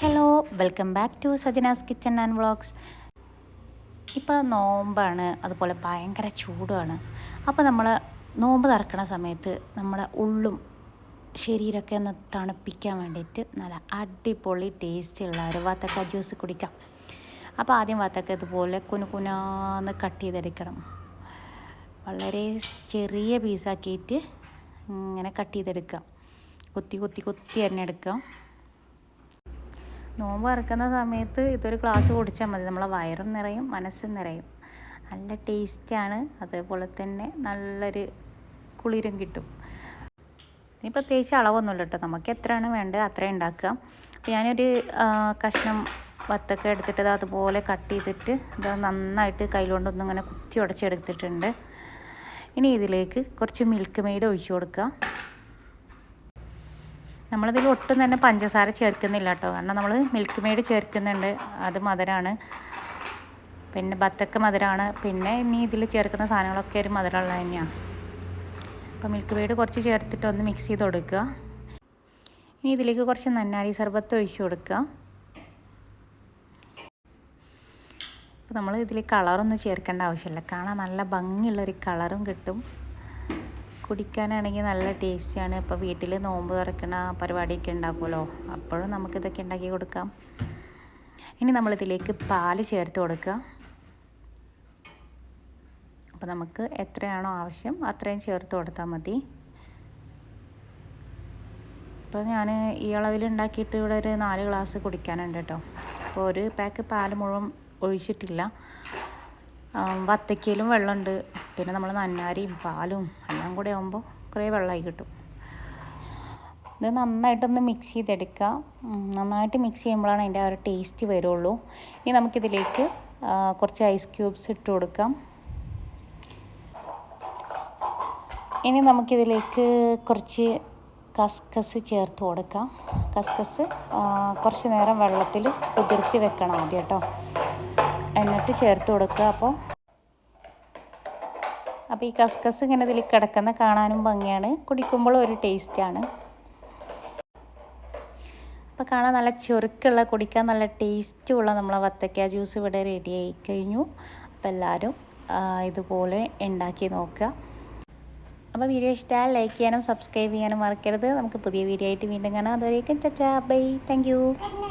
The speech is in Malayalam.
Hello welcome back to Sajana's kitchen and vlogs ഇപ്പോൾ നോമ്പാണ് അതുപോലെ ഭയങ്കര ചൂടുമാണ് അപ്പോൾ നമ്മൾ നോമ്പ് തുറക്കണ സമയത്ത് നമ്മുടെ ഉള്ളും ശരീരമൊക്കെ ഒന്ന് തണുപ്പിക്കാൻ വേണ്ടിയിട്ട് നല്ല അടിപൊളി ടേസ്റ്റുള്ള ഒരു വത്തക്ക ജ്യൂസ് കുടിക്കാം. അപ്പോൾ ആദ്യം വത്തക്ക ഇതുപോലെ കുനു കുനാന്ന് കട്ട് ചെയ്തെടുക്കണം. വളരെ ചെറിയ പീസാക്കിയിട്ട് ഇങ്ങനെ കട്ട് ചെയ്തെടുക്കാം. കൊത്തി കൊത്തി കൊത്തി തന്നെ എടുക്കാം. നോമ്പ് ഇറക്കുന്ന സമയത്ത് ഇതൊരു ഗ്ലാസ് കുടിച്ചാൽ മതി. നമ്മളെ വയറും നിറയും മനസ്സും നിറയും. നല്ല ടേസ്റ്റാണ് അതേപോലെ തന്നെ നല്ലൊരു കുളിരും കിട്ടും. ഇനി പ്രത്യേകിച്ച് അളവൊന്നുമില്ല കേട്ടോ. നമുക്ക് എത്രയാണ് വേണ്ടത് അത്രയും ഉണ്ടാക്കുക അപ്പോൾ ഞാനൊരു കഷ്ണം വത്തക്ക എടുത്തിട്ട് അത് അതുപോലെ കട്ട് ചെയ്തിട്ട് ഇത് നന്നായിട്ട് കയ്യിലുകൊണ്ടൊന്നും ഇങ്ങനെ കുത്തി ഉടച്ചെടുത്തിട്ടുണ്ട് ഇനി ഇതിലേക്ക് കുറച്ച് മിൽക്ക് മെയ്ഡ് ഒഴിച്ചു കൊടുക്കുക നമ്മളിതിൽ ഒട്ടും തന്നെ പഞ്ചസാര ചേർക്കുന്നില്ല കേട്ടോ. കാരണം നമ്മൾ മിൽക്ക് മെയ്ഡ് ചേർക്കുന്നുണ്ട്. അത് മധുരമാണ് പിന്നെ ബത്തക്ക മധുരമാണ് പിന്നെ ഇനി ഇതിൽ ചേർക്കുന്ന സാധനങ്ങളൊക്കെ ഒരു മധുരമുള്ളത് തന്നെയാണ് അപ്പോൾ മിൽക്ക് മെയ്ഡ് കുറച്ച് ചേർത്തിട്ട് ഒന്ന് മിക്സ് ചെയ്ത് കൊടുക്കുക. ഇനി ഇതിലേക്ക് കുറച്ച് നന്നാരി സർബത്ത് ഒഴിച്ച് കൊടുക്കുക. അപ്പോൾ നമ്മൾ ഇതിൽ കളറൊന്നും ചേർക്കേണ്ട ആവശ്യമില്ല. കാണാൻ നല്ല ഭംഗിയുള്ളൊരു കളറും കിട്ടും. കുടിക്കാനാണെങ്കിൽ നല്ല ടേസ്റ്റിയാണ്. ഇപ്പോൾ വീട്ടിൽ നോമ്പ് തുറക്കണ പരിപാടിയൊക്കെ ഉണ്ടാക്കുമല്ലോ. അപ്പോഴും നമുക്കിതൊക്കെ ഉണ്ടാക്കി കൊടുക്കാം. ഇനി നമ്മളിതിലേക്ക് പാൽ ചേർത്ത് കൊടുക്കുക. അപ്പോൾ നമുക്ക് എത്രയാണോ ആവശ്യം അത്രയും ചേർത്ത് കൊടുത്താൽ മതി. ഇപ്പോൾ ഞാൻ ഈ അളവിൽ ഉണ്ടാക്കിയിട്ട് ഇവിടെ ഒരു നാല് ഗ്ലാസ് കുടിക്കാനുണ്ട് കേട്ടോ. അപ്പോൾ ഒരു പാക്ക് പാൽ മുഴുവൻ ഒഴിച്ചിട്ടില്ല. വത്തക്കയിലും വെള്ളമുണ്ട്. പിന്നെ നമ്മൾ നന്നാരിയും പാലും എല്ലാം കൂടെ ആകുമ്പോൾ കുറേ വെള്ളമായി കിട്ടും. ഇത് നന്നായിട്ടൊന്ന് മിക്സ് ചെയ്തെടുക്കുക നന്നായിട്ട് മിക്സ് ചെയ്യുമ്പോഴാണ് അതിന്റെ ആ ഒരു ടേസ്റ്റ് വരുള്ളൂ. ഇനി നമുക്കിതിലേക്ക് കുറച്ച് ഐസ് ക്യൂബ്സ് ഇട്ട് കൊടുക്കാം. ഇനി നമുക്കിതിലേക്ക് കുറച്ച് കസ്കസ് ചേർത്ത് കൊടുക്കാം. കസ്കസ് കുറച്ച് നേരം വെള്ളത്തിൽ കുതിർത്തി വെക്കണം ആദ്യം കേട്ടോ. എന്നിട്ട് ചേർത്ത് കൊടുക്കുക. അപ്പോൾ അപ്പോൾ ഈ കസ്കസ് ഇങ്ങനെ ഇതിൽ കിടക്കുന്ന കാണാനും ഭംഗിയാണ്. കുടിക്കുമ്പോൾ ഒരു ടേസ്റ്റാണ് അപ്പോൾ കാണാൻ നല്ല ചെറുക്കുള്ള കുടിക്കാൻ നല്ല ടേസ്റ്റുള്ള നമ്മളെ വത്തക്ക ജ്യൂസ് ഇവിടെ റെഡി ആയി കഴിഞ്ഞു. അപ്പോൾ എല്ലാവരും ഇതുപോലെ ഉണ്ടാക്കി നോക്കുക. അപ്പോൾ വീഡിയോ ഇഷ്ടമായാൽ ലൈക്ക് ചെയ്യാനും സബ്സ്ക്രൈബ് ചെയ്യാനും മറക്കരുത്. നമുക്ക് പുതിയ വീഡിയോ ആയിട്ട് വീണ്ടും കാണാം. അതുവരേക്കും ചച്ചാ ബൈ താങ്ക്